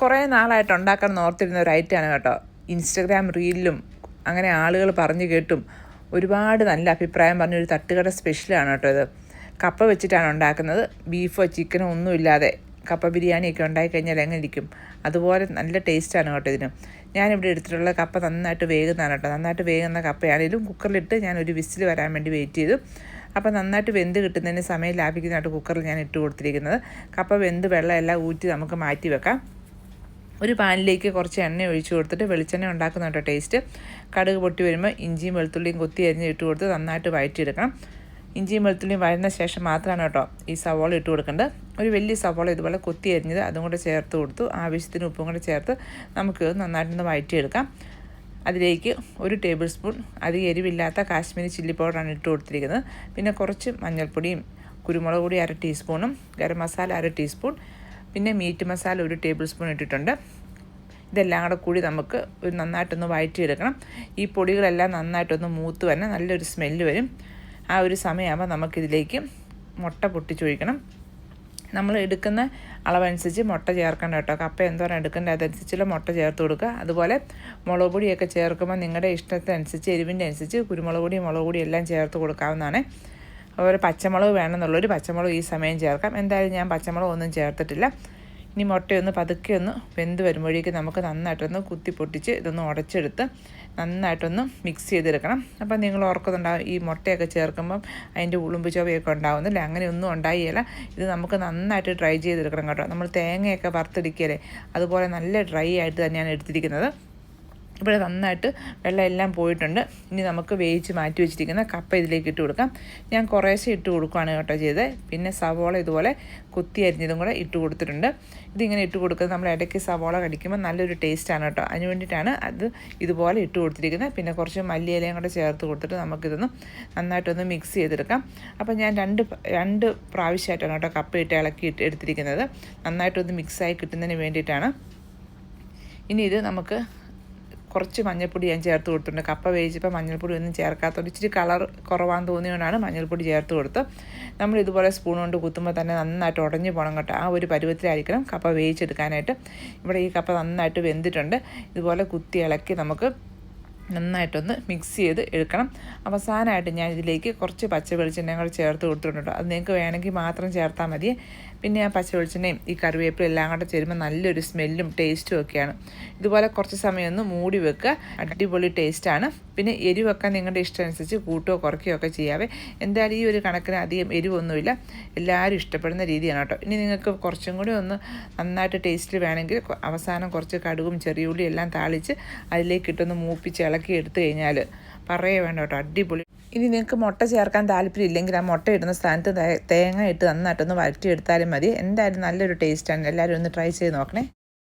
കുറേ നാളായിട്ട് ഉണ്ടാക്കാൻ ഓർത്തിരുന്ന ഒരു ഐറ്റമാണ് കേട്ടോ. ഇൻസ്റ്റഗ്രാം റീലിലും അങ്ങനെ ആളുകൾ പറഞ്ഞു കേട്ടും ഒരുപാട് നല്ല അഭിപ്രായം പറഞ്ഞൊരു തട്ടുകട സ്പെഷ്യലാണ് കേട്ടോ ഇത്. കപ്പ വെച്ചിട്ടാണ് ഉണ്ടാക്കുന്നത്. ബീഫോ ചിക്കനോ ഒന്നുമില്ലാതെ കപ്പ ബിരിയാണിയൊക്കെ ഉണ്ടാക്കി കഴിഞ്ഞാൽ എങ്ങനെ ഇരിക്കും? അതുപോലെ നല്ല ടേസ്റ്റാണ് കേട്ടോ ഇതിന്. ഞാനിവിടെ എടുത്തിട്ടുള്ള കപ്പ നന്നായിട്ട് വേകുന്നതാണ് കേട്ടോ. നന്നായിട്ട് വേകുന്ന കപ്പയാണെങ്കിലും കുക്കറിലിട്ട് ഞാൻ ഒരു വിസിൽ വരാൻ വേണ്ടി വെയിറ്റ് ചെയ്തു. അപ്പോൾ നന്നായിട്ട് വെന്ത് കിട്ടുന്നതിന് സമയം ലാഭിക്കുന്നതായിട്ട് കുക്കറിൽ ഞാൻ ഇട്ട് കൊടുത്തിരിക്കുന്നത്. കപ്പ വെന്ത് വെള്ളം എല്ലാം ഊറ്റി നമുക്ക് മാറ്റി വെക്കാം. ഒരു പാനിലേക്ക് കുറച്ച് എണ്ണ ഒഴിച്ച് കൊടുത്തിട്ട് വെളിച്ചെണ്ണ ഉണ്ടാക്കുന്ന കേട്ടോ ടേസ്റ്റ് കടുക് പൊട്ടി വരുമ്പോൾ ഇഞ്ചിയും വെളുത്തുള്ളിയും കൊത്തി അരിഞ്ഞ് ഇട്ട് കൊടുത്ത് നന്നായിട്ട് വഴറ്റിയെടുക്കണം. ഇഞ്ചിയും വെളുത്തുള്ളിയും വഴന്ന ശേഷം മാത്രമാണ് കേട്ടോ ഈ സവോള ഇട്ട് കൊടുക്കേണ്ടത്. ഒരു വലിയ സവോള ഇതുപോലെ കൊത്തി അരിഞ്ഞത് അതും കൂടെ ചേർത്ത് കൊടുത്തു. ആവശ്യത്തിന് ഉപ്പും കൂടെ ചേർത്ത് നമുക്ക് നന്നായിട്ടൊന്ന് വഴറ്റിയെടുക്കാം. അതിലേക്ക് ഒരു ടേബിൾ സ്പൂൺ അധികം എരിവില്ലാത്ത കാശ്മീരി ചില്ലി പൗഡറാണ് ഇട്ട് കൊടുത്തിരിക്കുന്നത്. പിന്നെ കുറച്ച് മഞ്ഞൾപ്പൊടിയും കുരുമുളക് പൊടി അര ടീസ്പൂണും ഗരം മസാല അര ടീസ്പൂൺ പിന്നെ മീറ്റ് മസാല ഒരു ടേബിൾ സ്പൂൺ ഇട്ടിട്ടുണ്ട്. ഇതെല്ലാം കൂടെ കൂടി നമുക്ക് ഒരു നന്നായിട്ടൊന്ന് വഴറ്റിയെടുക്കണം. ഈ പൊടികളെല്ലാം നന്നായിട്ടൊന്ന് മൂത്ത് തന്നെ നല്ലൊരു സ്മെല്ല് വരും. ആ ഒരു സമയമാകുമ്പോൾ നമുക്കിതിലേക്ക് മുട്ട പൊട്ടിച്ചൊഴിക്കണം നമ്മൾ എടുക്കുന്ന അളവനുസരിച്ച് മുട്ട ചേർക്കേണ്ട കേട്ടോ. കപ്പ എന്തോരം എടുക്കേണ്ടത്? അതനുസരിച്ചുള്ള മുട്ട ചേർത്ത് കൊടുക്കുക. അതുപോലെ മുളക് പൊടിയൊക്കെ ചേർക്കുമ്പോൾ നിങ്ങളുടെ ഇഷ്ടത്തിനനുസരിച്ച് എരിവിന്റെ അനുസരിച്ച് കുരുമുളക് പൊടി മുളക് പൊടി എല്ലാം ചേർത്ത് കൊടുക്കാവുന്നതാണ്. അതുപോലെ പച്ചമുളക് വേണമെന്നുള്ള. ഒരു പച്ചമുളക് ഈ സമയം ചേർക്കാം. എന്തായാലും ഞാൻ പച്ചമുളക് ഒന്നും ചേർത്തിട്ടില്ല. ഇനി മുട്ടയൊന്ന് പതുക്കെ ഒന്ന് വെന്ത് വരുമ്പോഴേക്കും നമുക്ക് നന്നായിട്ടൊന്ന് കുത്തി പൊട്ടിച്ച് ഇതൊന്ന് ഉടച്ചെടുത്ത് നന്നായിട്ടൊന്ന് മിക്സ് ചെയ്തെടുക്കണം. അപ്പം നിങ്ങൾ ഓർക്കുന്നുണ്ടാവും ഈ മുട്ടയൊക്കെ ചേർക്കുമ്പം അതിന്റെ ഉളുമ്പ് ചൊവയൊക്കെ ഉണ്ടാവുന്നില്ല? അങ്ങനെയൊന്നും ഉണ്ടായില്ല ഇത് നമുക്ക് നന്നായിട്ട് ഡ്രൈ ചെയ്തെടുക്കണം കേട്ടോ. നമ്മൾ തേങ്ങയൊക്കെ വറുത്തെടുക്കിയല്ലേ അതുപോലെ നല്ല ഡ്രൈ ആയിട്ട് തന്നെയാണ് എടുത്തിരിക്കുന്നത്. ഇവിടെ നന്നായിട്ട് വെള്ളം എല്ലാം പോയിട്ടുണ്ട്. ഇനി നമുക്ക് വേവിച്ച് മാറ്റി വെച്ചിരിക്കുന്ന കപ്പ ഇതിലേക്ക് ഇട്ട് കൊടുക്കാം. ഞാൻ കുറേശ്ശെ ഇട്ട് കൊടുക്കുകയാണ് കേട്ടോ ചെയ്തത്. പിന്നെ സവോള ഇതുപോലെ കുത്തി അരിഞ്ഞതും കൂടെ ഇട്ട് കൊടുത്തിട്ടുണ്ട്. ഇതിങ്ങനെ ഇട്ട് കൊടുക്കുന്നത് നമ്മൾ ഇടയ്ക്ക് സവോള കടിക്കുമ്പോൾ നല്ലൊരു ടേസ്റ്റാണ് കേട്ടോ. അതിന് വേണ്ടിയിട്ടാണ് അത് ഇതുപോലെ ഇട്ട് കൊടുത്തിരിക്കുന്നത്. പിന്നെ കുറച്ച് മല്ലിയിലയും കൂടെ ചേർത്ത് കൊടുത്തിട്ട് നമുക്കിതൊന്ന് നന്നായിട്ടൊന്ന് മിക്സ് ചെയ്തെടുക്കാം. അപ്പോൾ ഞാൻ രണ്ട് രണ്ട് പ്രാവശ്യമായിട്ടാണ് കേട്ടോ കപ്പ ഇട്ട് ഇളക്കി ഇട്ട് എടുത്തിരിക്കുന്നത്. നന്നായിട്ടൊന്ന് മിക്സായി കിട്ടുന്നതിന് വേണ്ടിയിട്ടാണ്. ഇനി ഇത് നമുക്ക് കുറച്ച് മഞ്ഞൾപ്പൊടി ഞാൻ ചേർത്ത് കൊടുത്തിട്ടുണ്ട്. കപ്പ വേവിച്ചപ്പോൾ മഞ്ഞൾപ്പൊടി ഒന്നും ചേർക്കാത്തതുകൊണ്ട് ഇച്ചിരി കളർ കുറവാന്ന് തോന്നിയതുകൊണ്ടാണ് മഞ്ഞൾപ്പൊടി ചേർത്ത് കൊടുത്ത് നമ്മൾ ഇതുപോലെ സ്പൂൺ കൊണ്ട് കുത്തുമ്പോൾ തന്നെ നന്നായിട്ട് ഉടഞ്ഞു പോകണം കേട്ടോ. ആ ഒരു പരുവത്തിലായിരിക്കണം കപ്പ വേവിച്ചെടുക്കാനായിട്ട്. ഇവിടെ ഈ കപ്പ നന്നായിട്ട് വെന്തിട്ടുണ്ട്. ഇതുപോലെ കുത്തി ഇളക്കി നമുക്ക് നന്നായിട്ടൊന്ന് മിക്സ് ചെയ്ത് എടുക്കണം. അവസാനമായിട്ട് ഞാൻ ഇതിലേക്ക് കുറച്ച് പച്ച വെളിച്ചെണ്ണയും കൂടെ ചേർത്ത് കൊടുത്തിട്ടുണ്ട്. അത് നിങ്ങൾക്ക് വേണമെങ്കിൽ മാത്രം ചേർത്താൽ മതി. പിന്നെ ആ പച്ച വെളിച്ചെണ്ണയും ഈ കറിവേപ്പിലും എല്ലാം കൂടെ ചേരുമ്പോൾ നല്ലൊരു സ്മെല്ലും ടേസ്റ്റും ഒക്കെയാണ്. ഇതുപോലെ കുറച്ച് സമയം ഒന്ന് മൂടി വെക്കുക. അടിപൊളി ടേസ്റ്റാണ് പിന്നെ എരിവൊക്കെ നിങ്ങളുടെ ഇഷ്ടം അനുസരിച്ച് കൂട്ടുകയോ കുറയ്ക്കുകയോ ഒക്കെ ചെയ്യാവേ. എന്തായാലും ഈ ഒരു കണക്കിന് അധികം എരിവൊന്നുമില്ല. എല്ലാവരും ഇഷ്ടപ്പെടുന്ന രീതിയാണ് കേട്ടോ. ഇനി നിങ്ങൾക്ക് കുറച്ചും കൂടി ഒന്ന് നന്നായിട്ട് ടേസ്റ്റിൽ വേണമെങ്കിൽ അവസാനം കുറച്ച് കടുകും ചെറിയ ഉള്ളി എല്ലാം താളിച്ച് അതിലേക്കിട്ടൊന്ന് മൂപ്പിച്ച് ഇളക്കി എടുത്തു കഴിഞ്ഞാൽ പറയേ വേണ്ട കേട്ടോ അടിപൊളി. ഇനി നിങ്ങൾക്ക് മുട്ട ചേർക്കാൻ താല്പര്യം ഇല്ലെങ്കിൽ ആ മുട്ട ഇടുന്ന സ്ഥാനത്ത് തേങ്ങ ഇട്ട് നന്നായിട്ടൊന്ന് വഴറ്റിയെടുത്താലും മതി. എന്തായാലും നല്ലൊരു ടേസ്റ്റാണ് എല്ലാവരും ഒന്ന് ട്രൈ ചെയ്ത് നോക്കണേ.